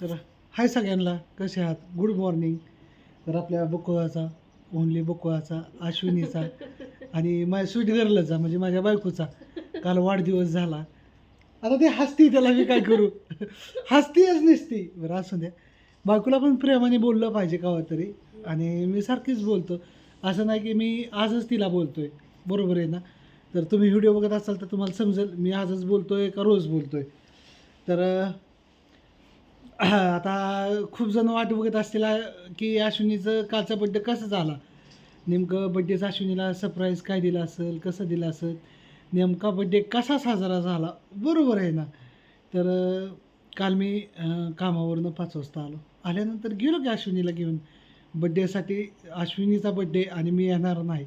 तर हाय सगळ्यांना कसे आहात? गुड मॉर्निंग तर आपल्या बकुळाचा ओनली बकुळाचा अश्विनीचा आणि माझ्या स्वीट गर्लचा म्हणजे माझ्या बायकोचा काल वाढदिवस झाला. आता ते हसती त्याला मी काय करू? हसतीच नसती. बरं असू द्या. बायकोला पण प्रेमाने बोललं पाहिजे का तरी. आणि मी सारखीच बोलतो. असं नाही की मी आजच तिला बोलतोय. बरोबर आहे ना? तर तुम्ही व्हिडिओ बघत असाल तर तुम्हाला समजेल मी आजच बोलतोय का रोज बोलतोय? तर आता खूप जण वाट बघत असतील की अश्विनीचं कालचा बड्डे कसं झाला? नेमकं बड्डेचं अश्विनीला सरप्राईज काय दिलं असेल कसं दिलं असेल? नेमका बड्डे कसा साजरा झाला? बरोबर आहे ना? तर काल मी कामावरनं पाच वाजता आलो. आल्यानंतर गेलो की अश्विनीला घेऊन. बड्डेसाठी अश्विनीचा बड्डे आणि मी येणार नाही.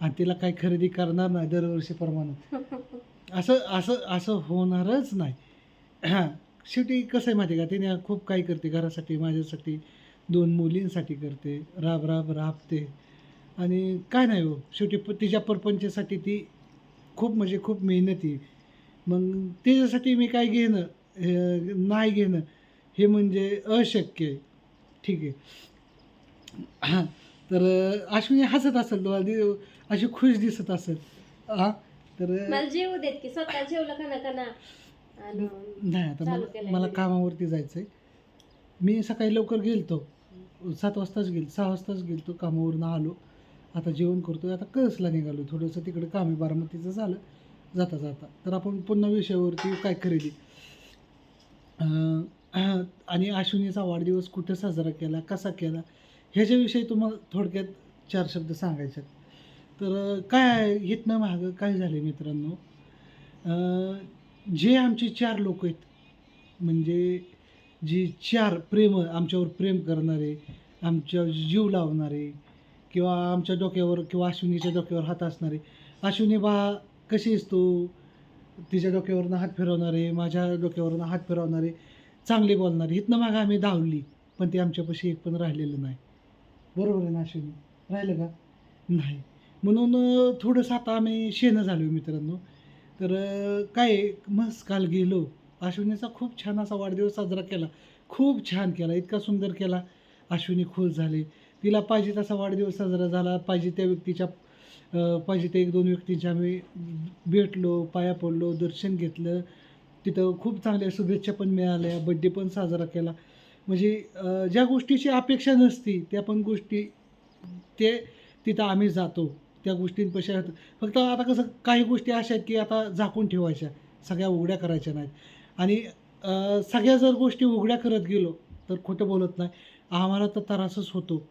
आणि तिला काही खरेदी करणार नाही दरवर्षीप्रमाणे. असं असं असं होणारच नाही. हां शेवटी कसं आहे माहिती आहे का? तिने खूप काही करते घरासाठी माझ्यासाठी दोन मुलींसाठी करते. राब राब राबते. आणि काय नाही हो शेवटी प तिच्या परपंचासाठी ती खूप म्हणजे खूप मेहनती मग तिच्यासाठी मी काय घेणं हे नाही घेणं हे म्हणजे अशक्य आहे. ठीक आहे. हां तर अश्विनी हसत असेल तुम्हाला दि- अशी खुश दिसत असेल. हां? तर मला जेवू देत की स्वतः जेवलं का ना. आणि नाही आता चालू मला केलंय मला घरी. कामावरती जायचं आहे मी सकाळी लवकर गेलतो. सात वाजताच गेलो सहा वाजताच गेलतो कामावरून आलो. आता जेवण करतो आता कसला निघालो थोडंसं तिकडे काम आहे बारामतीचं झालं जाता जाता. तर आपण पुन्हा विषयावरती काय खरेदी? अं, अं, आणि अश्विनीचा वाढदिवस कुठे साजरा केला कसा केला? ह्याच्याविषयी तुम्हाला थोडक्यात चार शब्द सांगायचे आहेत. तर अं, काय आहे इथनं मागं काय झाले मित्रांनो? अं, जे आमचे चार लोक आहेत म्हणजे जी चार प्रेम आमच्यावर प्रेम करणारे आमच्या जीव लावणारे किंवा आमच्या डोक्यावर किंवा अश्विनीच्या डोक्यावर हात असणारे अश्विनी बा कशी असतो तू? तिच्या डोक्यावरनं हात फिरवणारे माझ्या डोक्यावरनं हात फिरवणारे चांगले बोलणारे इथनं मागं आम्ही धावली पण ते आमच्यापाशी एक पण राहिलेलं नाही. बरोबर आहे ना अश्विनी? राहिलं का? नाही. म्हणून थोडंसं आता आम्ही शेणं झालो मित्रांनो. तर काय आहे, मस्त काल गेलो. अश्विनीचा खूप छान असा वाढदिवस साजरा केला. खूप छान केला. इतका सुंदर केला. अश्विनी खुश झाली. तिला पाहिजे तसा वाढदिवस साजरा झाला. पाहिजे त्या व्यक्तीच्या पाहिजे त्या एक दोन व्यक्तींच्या आम्ही भेटलो पाया पडलो दर्शन घेतलं. तिथं खूप चांगल्या शुभेच्छा पण मिळाल्या. बड्डे पण साजरा केला. म्हणजे ज्या गोष्टीची अपेक्षा नसती त्या पण गोष्टी ते तिथं आम्ही जातो. त्या गोष्टींपेक्षा फक्त आता कसं काही गोष्टी अशा आहेत की आता झाकून ठेवायच्या सगळ्या उघड्या करायच्या नाहीत. आणि सगळ्या जर गोष्टी उघड्या करत गेलो तर खोटं बोलत नाही. आम्हाला तर त्रासच होतो.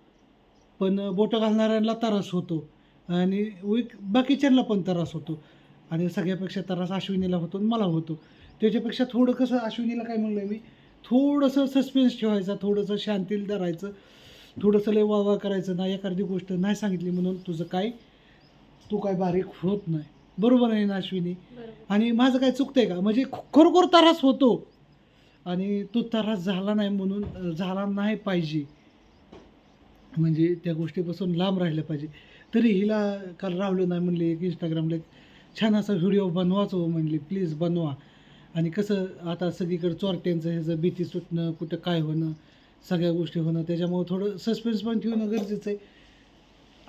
पण बोटं घालणाऱ्यांना त्रास होतो. आणि विक बाकीच्यांना पण त्रास होतो. आणि सगळ्यापेक्षा त्रास अश्विनीला होतो आणि मला होतो. त्याच्यापेक्षा थोडं कसं अश्विनीला काय म्हणलं मी? थोडंसं सस्पेन्स ठेवायचा थोडंसं शांतील धरायचं. थोडंसं लय वावा करायचं नाही एखादी गोष्ट नाही सांगितली म्हणून तुझं काय? तू काय बारीक होत नाही. बरोबर आहे ना अश्विनी? आणि माझं काय चुकतंय का? म्हणजे खरोखर त्रास होतो. आणि तो त्रास झाला नाही म्हणून झाला नाही पाहिजे. म्हणजे त्या गोष्टीपासून लांब राहिलं पाहिजे. तरी हिला काल रावलं नाही म्हणले एक इंस्टाग्रामला एक छान असा व्हिडिओ बनवाच हो म्हणले प्लीज बनवा. आणि कसं आता सगळीकडे चोरट्यांचं ह्याचं भीती सुटणं कुठं काय होणं सगळ्या गोष्टी होणं त्याच्यामुळं थोडं सस्पेन्स पण ठेवणं गरजेचं आहे.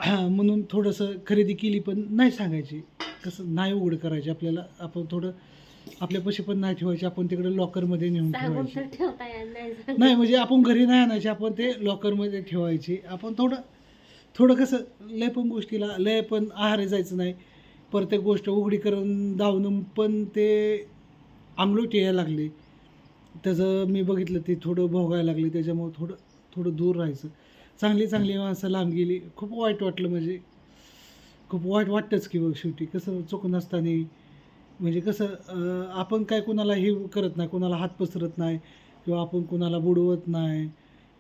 म्हणून थोडंसं खरेदी केली पण नाही सांगायची. कसं नाही उघड करायची आपल्याला. आपण थोडं आपल्यापाशी पण नाही ठेवायची. आपण तिकडे लॉकरमध्ये नेऊन सांगून ठेवायची. ठेवता येणार नाही म्हणजे आपण घरी नाही आणायचे. आपण ते लॉकरमध्ये ठेवायचे. आपण थोडं थोडं कसं लय पण गोष्टीला लय पण आहारी जायचं नाही. प्रत्येक गोष्ट उघडी करून धावणं पण ते अंगलोट यायला लागले. त्याचं मी बघितलं ते थोडं भोगायला लागले. त्याच्यामुळं थोडं थोडं दूर राहायचं. चांगली चांगली माणसं लांब गेली. खूप वाईट वाटलं म्हणजे. खूप वाईट वाटतंच की बघ शेवटी. कसं चुकून असताना. म्हणजे कसं आपण काय कुणाला हे करत नाही कुणाला हात पसरत नाही किंवा आपण कुणाला बुडवत नाही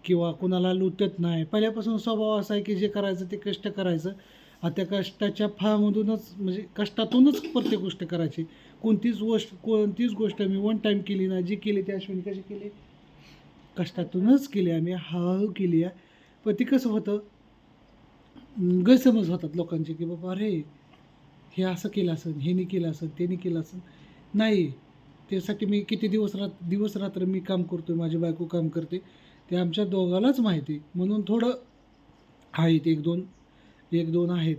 किंवा कुणाला लुटत नाही. पहिल्यापासून स्वभाव असा आहे की जे करायचं ते कष्ट करायचं. आणि त्या कष्टाच्या फळामधूनच म्हणजे कष्टातूनच प्रत्येक गोष्ट करायची. कोणतीच गोष्ट कोणतीच गोष्ट मी वन टाईम केली नाही. जी केली ती अश्विनी कशी केली? कष्टातूनच केली आम्ही. हळूहळू केली आहे पण ते कसं होतं? गैरसमज होतात लोकांचे की बाबा अरे हे असं केलं असेल हे नाही केलं असेल ते नाही केलं असेल. नाही त्यासाठी मी किती दिवस रात दिवस रात्र मी काम करतो माझी बायको काम करते. ते आमच्या दोघालाच माहिती म्हणून थोडं आहेत एक दोन एक दोन आहेत.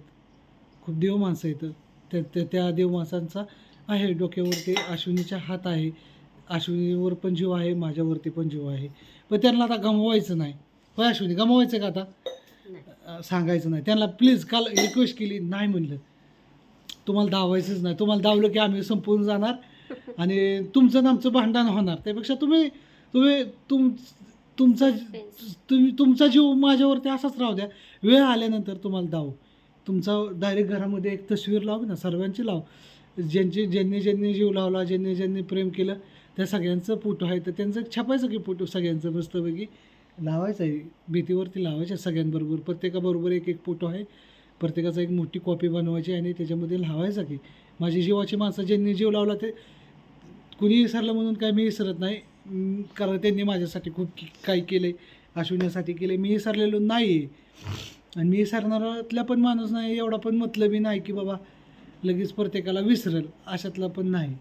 खूप देव माणसं आहेत. त्या त्या त्या देव माणसांचा आहे डोक्यावर ते अश्विनीच्या हात आहे. अश्विनीवर पण जीव आहे माझ्यावरती पण जीव आहे. पण त्यांना आता गमवायचं नाही. होय अश्विनी गमवायचं का आता. अं, सांगायचं नाही. त्यांना प्लीज काल रिक्वेस्ट केली नाही म्हणलं. तुम्हाला धावायचंच नाही. तुम्हाला धावलं की आम्ही संपून जाणार आणि तुमचं आणि आमचं भांडण होणार. त्यापेक्षा तुम्ही तुम्ही तुम तुमचा तुम्ही तुमचा जीव माझ्यावरती असाच राहू द्या. वेळ आल्यानंतर तुम्हाला धाव. तुमचा डायरेक्ट घरामध्ये एक तस्वीर लाव ना सर्वांची लाव. ज्यांची ज्यांनी ज्यांनी जीव लावला ज्यांनी ज्यांनी प्रेम केलं त्या सगळ्यांचं फोटो आहे. तर त्यांचं छापायचं की फोटो सगळ्यांचं मस्तपैकी? लावायचं आहे. भीतीवरती लावायचं आहे सगळ्यांबरोबर. प्रत्येकाबरोबर एक एक फोटो आहे. प्रत्येकाचा एक मोठी कॉपी बनवायची आणि त्याच्यामध्ये लावायचा की. माझी जीवाची माणसं ज्यांनी जीव लावला ते कुणी विसरलं म्हणून काय मी विसरत नाही. कारण त्यांनी माझ्यासाठी खूप की- काही केले अश्विनीसाठी केले मी विसरलेलो नाही आहे आणि मी विसरणारातला पण माणूस नाही. एवढा पण मतलबी नाही की बाबा लगेच प्रत्येकाला विसरेल. अशातला पण नाही.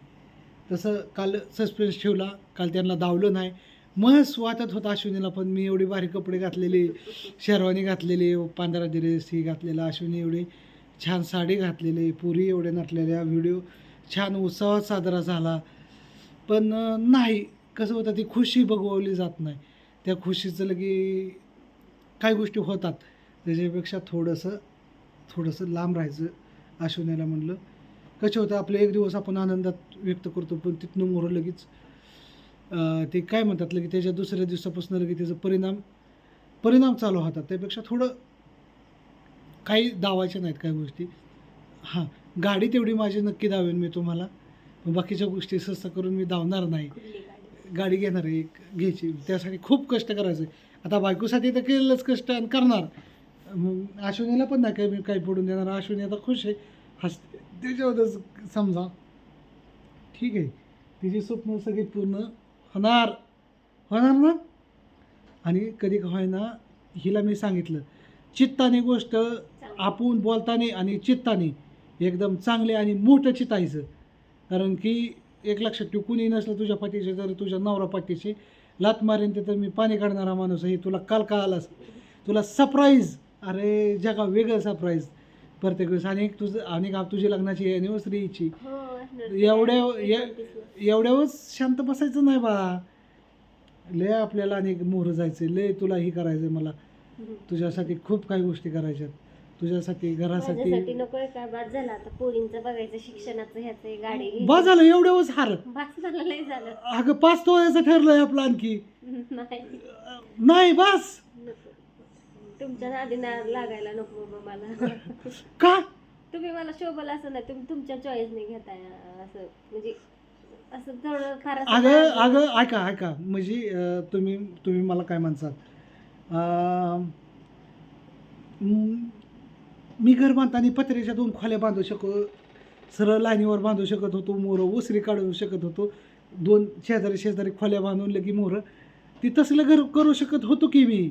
तसं काल सस्पेन्स ठेवला. काल त्यांना धावलं नाही. मस्त वाटत होता अश्विनीला पण मी एवढी भारी कपडे घातलेले शेरवानी घातलेली पांढरा ड्रेस ही घातलेला अश्विनी एवढी छान साडी घातलेली पुरी एवढ्या नटलेल्या व्हिडिओ छान उत्सवात साजरा झाला. पण नाही कसं होतं ती खुशी बघवली जात नाही. त्या खुशीचं लगे काही गोष्टी होतात. त्याच्यापेक्षा थोडंसं थोडंसं लांब राहायचं अश्विनीला म्हणलं. कसं होतं आपले एक दिवस आपण आनंदात व्यक्त करतो पण तिथनं मोहर लगेच ते काय म्हणतात की त्याच्या दुसऱ्या दिवसापासून लगे त्याचा परिणाम परिणाम चालू होतात. त्यापेक्षा थोडं काही दावायच्या नाहीत काही गोष्टी. हां गाडी तेवढी माझी नक्की दावेन मी तुम्हाला. बाकीच्या गोष्टी स्वस्त करून मी धावणार नाही. गाडी घेणार आहे एक घ्यायची. त्यासाठी खूप कष्ट करायचं. आता बायकोसाठी तर केलेलंच कष्ट आणि करणार. मग अश्विनीला पण नाही काही मी काही पडून देणार. अश्विनी आता खुश आहे. हसते त्याच्याबद्दल समजा. ठीक आहे. तिची स्वप्न सगळी पूर्ण होणार. होणार ना? आणि कधी का होईना हिला मी सांगितलं चित्ताने गोष्ट आपण बोलताना आणि चित्ताने एकदम चांगले आणि मोठं चितायचं. कारण की एक लक्षात ठेव कुणी नसलं तुझ्या पाठीचे तर तुझ्या नवरा पाठीचे लात मारेन ते तर मी पाणी काढणारा माणूस आहे. तुला काल कळालास तुला सरप्राईज अरे जगा वेगळं सरप्राईज प्रत्येक वेळेस आणि एक तुझं आणि का तुझी लग्नाची अॅनिव्हर्सरी एवढ्या. एवढ्यावरच शांत बसायचं नाही बा. लय आपल्याला आणि मोहर जायचं लय तुला ही करायचं मला. तुझ्यासाठी खूप काही गोष्टी करायच्यात. तुझ्यासाठी घरासाठी. नकोय का? बाद झाला. आता पोरींचं बघायचं शिक्षणाचं ह्याचं गाडी घ्यायची. बा झालं. एवढ्यावरच हार. बास झालं लय झालं. अगं पाच तोळ्याचं ठरलंय आपलं आणखी. नाही. नाही बस. तुमच्या नादी ना लागायला नको मला. का? तुम्ही मला शोभल असं नाही तुम्ही तुमच्या चॉईसने घेताय असं म्हणजे असं थोडं असं अगं अगं ऐका ऐका. म्हणजे अं, तुम्ही तुम्ही मला काय म्हणसाल? अं, म, मी घर बांधताना पत्र्याच्या दोन खोल्या बांधू शकतो सरळ लाईनीवर बांधू शकत होतो मोरं उसरी काढू शकत होतो. दोन शेजारी शेजारी खोल्या बांधून लगी मोरं. ती तसलं घर करू शकत होतो की मी?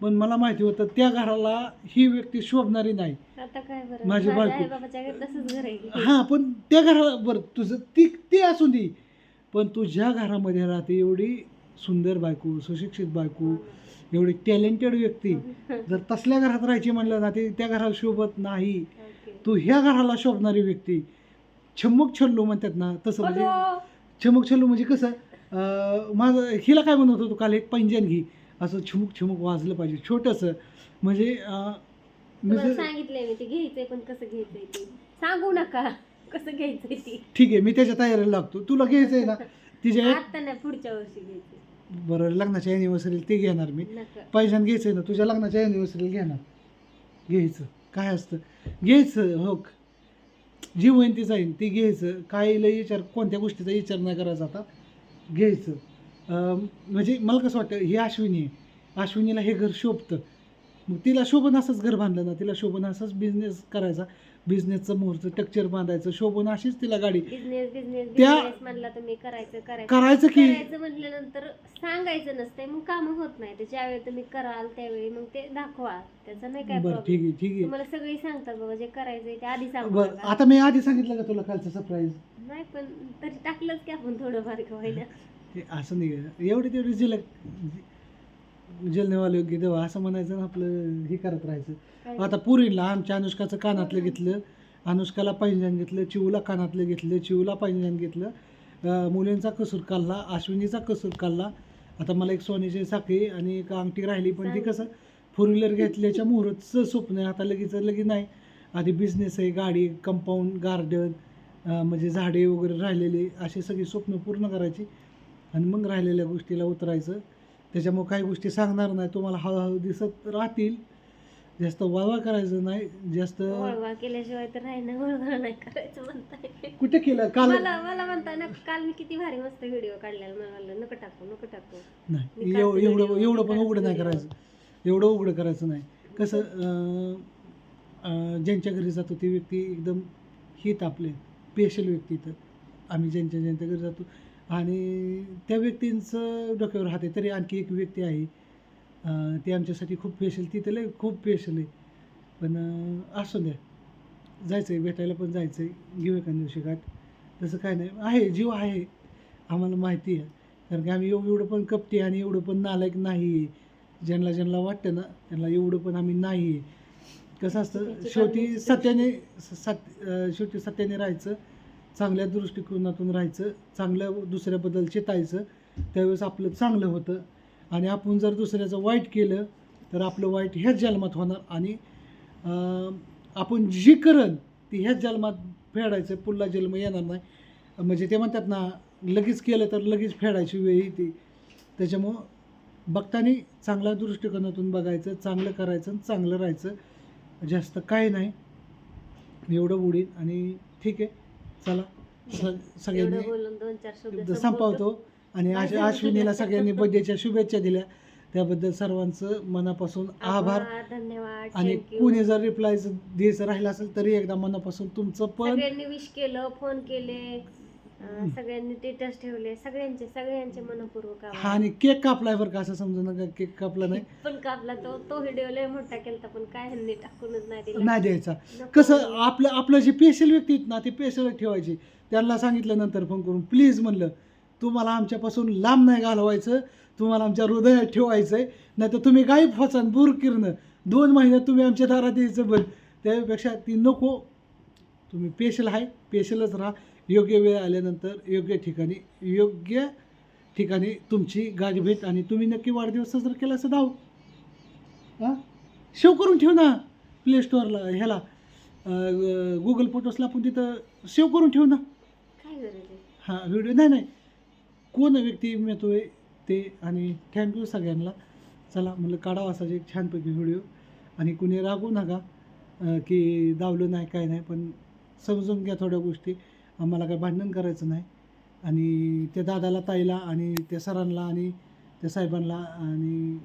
पण मला माहिती होतं त्या घराला ही व्यक्ती शोभणारी नाही. आता काय बरं? माझी माझ्या बायको. आईबाबाच्या घरी तसंच घर आहे. की. हां पण त्या घराला बरं तुझं ती ते असू दे. पण तू ज्या घरामध्ये राहते एवढी सुंदर बायको सुशिक्षित बायको एवढी टॅलेंटेड व्यक्ती. जर तसल्या घरात राहायची म्हणलं ना ते त्या घराला शोभत नाही. ओके. तू ह्या घराला शोभणारी व्यक्ती. छम्मक छल्लू म्हणतात ना तसं म्हणजे अगं, छमक छल्लू म्हणजे कसं अं, माझं हिला काय म्हणत होतो काल एक पैंजण घे. असं छुमुक छुमुक वाजलं पाहिजे. छोटंसं. म्हणजे सांगितलंय मी ते घ्यायचंय पण कसं घ्यायचंय ते? सांगू नका. कसं घ्यायचंय ते? ठीक आहे मी त्याच्या तयारीला लागतो. तुला घ्यायचं आहे ना? तिच्या एक आता नाही पुढच्या वर्षी घ्यायचंय. बरं लग्नाच्या अॅनिव्हर्सरीला ते घेणार मी. नका. पैशान घ्यायचं आहे ना? तुझ्या लग्नाच्या अॅनिव्हर्सरीला घेणार. घ्यायचं. काय असतं? घ्यायचं हो जी होईन ती जाईन ती घ्यायचं. काही लई विचार कोणत्या गोष्टीचा विचार नाही करायचा आता. घ्यायचं. म्हणजे मला कसं वाटतं ही अश्विनी आहे. अश्विनीला हे घर शोभतं. मग तिला शोभन असंच घर बांधलं ना तिला शोभन असंच बिझनेस करायचा. बिझनेसचं मुहूर्त टेक्चर बांधायचं शोभन अशीच तिला गाडी. बिझनेस बिझनेस त्या- बिझनेस म्हणला तुम्ही करायचं करायचं. करायचं की करायचं म्हटल्यानंतर सांगायचं नसतंय मग काम होत नाही. तर ज्यावेळी तुम्ही कराल त्यावेळी मग ते दाखवा त्याचा नाही काय बरं ठीक आहे ठीक आहे. तुम्हाला सगळी सांगतात बाबा जे करायचंय ते आधी सांगू बरं नका. आता मी आधी सांगितलं का तुला कालचं सरप्राईज नाही पण तरी टाकलंच की आपण थोडंफार का होईना. ते असं नाही. एवढी तेवढी जिल जलनेवाले योग्य देवा असं म्हणायचं ना आपलं हे करत राहायचं. आता पुरीला आमच्या अनुष्काचं कानातलं घेतलं. अनुष्काला पैंजण घेतलं चिवला कानातलं घेतलं चिवला पैंजण घेतलं. मुलींचा कसूर काढला अश्विनीचा कसूर काढला. आता मला एक सोन्याची साखळी आणि एक अंगठी राहिली पण ती कसं फोर व्हीलर घेतल्याच्या मुहूर्तचं स्वप्न आहे आता लगेच लगेच नाही. आधी बिझनेस आहे गाडी कंपाऊंड गार्डन म्हणजे झाडे वगैरे राहिलेले असे सगळी स्वप्न पूर्ण करायची. आणि मग राहिलेल्या गोष्टीला उतरायचं. त्याच्यामुळे काही गोष्टी सांगणार नाही. तुम्हाला हळूहळू दिसत राहतील. जास्त वावा करायचं नाही. जास्त वळवा केल्याशिवाय तर नाही ना वळवा नाही करायचं म्हणताय. कुठे केलं? काल मला मला म्हणताय ना काल मी किती भारी मस्त व्हिडिओ काढलेला. मला म्हणलं नको टाकू नको टाकू. नाही. मी काढते एव- एवढं पण उघडं नाही. करायचं. एवढं उघडं करायचं नाही. कसं अं, अं, ज्यांच्या घरी जातो ती व्यक्ती एकदम हित आपले. स्पेशल व्यक्ती तर. आम्ही ज्यांच्या ज्यांच्या घरी जातो. आणि त्या व्यक्तींचं डोक्यावर हात आहे. तरी आणखी एक व्यक्ती आहे. ती आमच्यासाठी खूप स्पेशल ती तर लय खूप स्पेशल आहे. पण असू द्या. जायचं आहे भेटायला पण जायचं आहे घेऊ एका दिवशी गाठ. तसं काय नाही. आहे जीव आहे. आम्हाला माहिती आहे. कारण की आम्ही एव- एवढं पण कपटी आणि एवढं पण नालायक नाही आहे. ज्यांना ज्यांना वाटतं ना त्यांना एवढं पण आम्ही नाही आहे. कसं असतं शेवटी सत्याने सत शेवटी सत्याने राहायचं. चांगल्या दृष्टिकोनातून राहायचं चांगल्या दुसऱ्याबद्दल चितायचं त्यावेळेस आपलं चांगलं होतं. आणि आपण जर दुसऱ्याचं वाईट केलं तर आपलं वाईट ह्याच जन्मात होणार. आणि आपण जी करन ती ह्याच जन्मात फेडायचं पुढला जन्म येणार नाही. म्हणजे ते म्हणतात ना लगेच केलं तर लगेच फेडायची वेळ येते. त्याच्यामुळं बघताना चांगल्या दृष्टिकोनातून बघायचं चांगलं करायचं आणि चांगलं राहायचं. जास्त काय नाही. एवढं उडीन आणि ठीक आहे. चला. स एवढं सगळ्यांनी बोलून दोन चार शब्द संपवतो. आणि? अश्विनीला सगळ्यांनी बर्थडेच्या शुभेच्छा दिल्या. त्याबद्दल सर्वांचं मनापासून आभार धन्यवाद. आणि thank you. कुणी जर रिप्लाय द्यायचं राहिलं असेल तरी एकदा मनापासून तुमचं पण सगळ्यांनी विश केलं फोन केले. सगळ्यांनी स्टेटस ठेवले सगळ्यांचे सगळ्यांचे मनपूर्वक हा. आणि केक कापलाय बरं का? असं समजू नका केक कापला नाही. पण कापला तो तो व्हिडिओ लय मोठा केलता पण काय ह्यांनी टाकूनच नाही दिला. नाही द्यायचा. कसं आपलं आपलं जे पेशल व्यक्ती आहेत ना ते पेशल ठेवायचे. त्यांना सांगितलं नंतर फोन करून प्लीज म्हणलं तुम्हाला आमच्यापासून लांब नाही घालवायचं तुम्हाला आमच्या हृदयात ठेवायचं आहे नाही तर तुम्ही गायब फसान दूर किरणं दोन महिन्यात तुम्ही आमच्या दारात यायचं बंद त्यापेक्षा ती नको. तुम्ही पेशल आहे पेशलच राहा. योग्य वेळ आल्यानंतर योग्य ठिकाणी योग्य ठिकाणी तुमची गाडी भेट आणि तुम्ही नक्की वाढदिवस साजरा केला असं धाव. हां? शेव करून ठेव ना प्ले स्टोअरला ह्याला. गुगल फोटोसला आपण तिथं सेव्ह करून ठेव ना. हां व्हिडिओ नाही नाही. कोण व्यक्ती मिळतो आहे ते आणि थँक्यू सगळ्यांना. चला म्हणलं काढावा असा एक छानपैकी व्हिडिओ आणि कुणी रागू नका की दावलं नाही काय नाही पण समजून घ्या थोड्या गोष्टी. आम्हाला काय भांडण करायचं नाही. आणि त्या दादाला ताईला आणि त्या सरांना आणि त्या साहेबांना आणि